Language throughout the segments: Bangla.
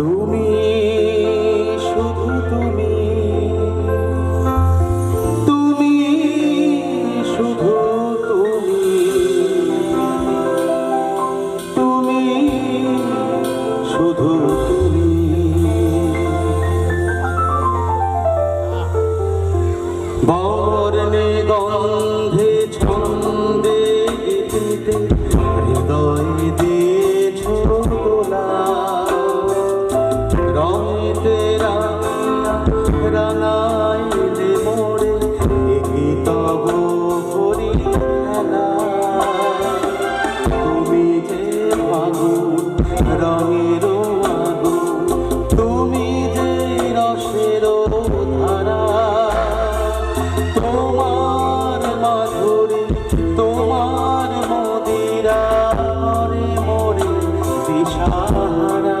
তুমি শুধু তুমি। তুমি শুধু তুমি। তুমি শুধু তুমি। বর্ণে গঙ্গা রঙের তুমি যে রসের ধারা। তোমার মাধুরী তোমার মদিরা মোরে দিশাহারা।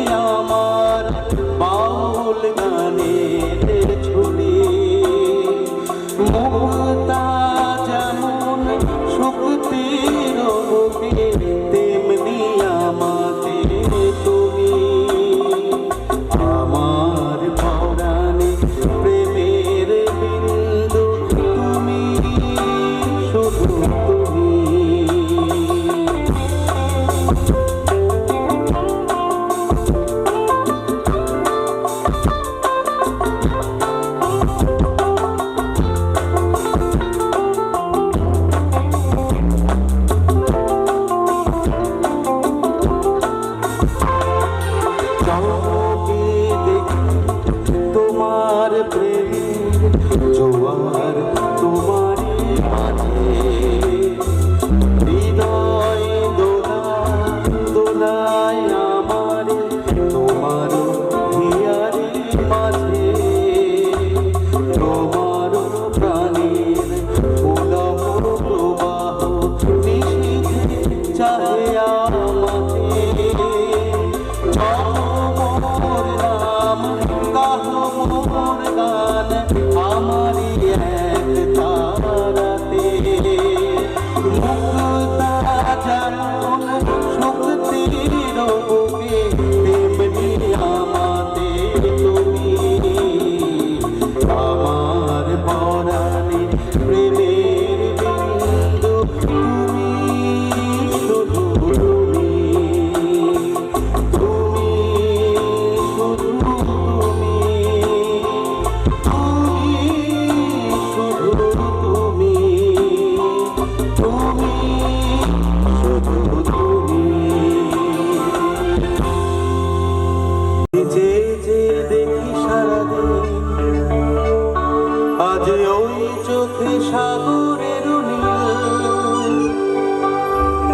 বাজে ওই চোখে সাগরের নীল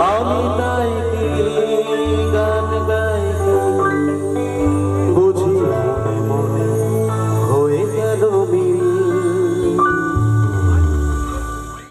আমি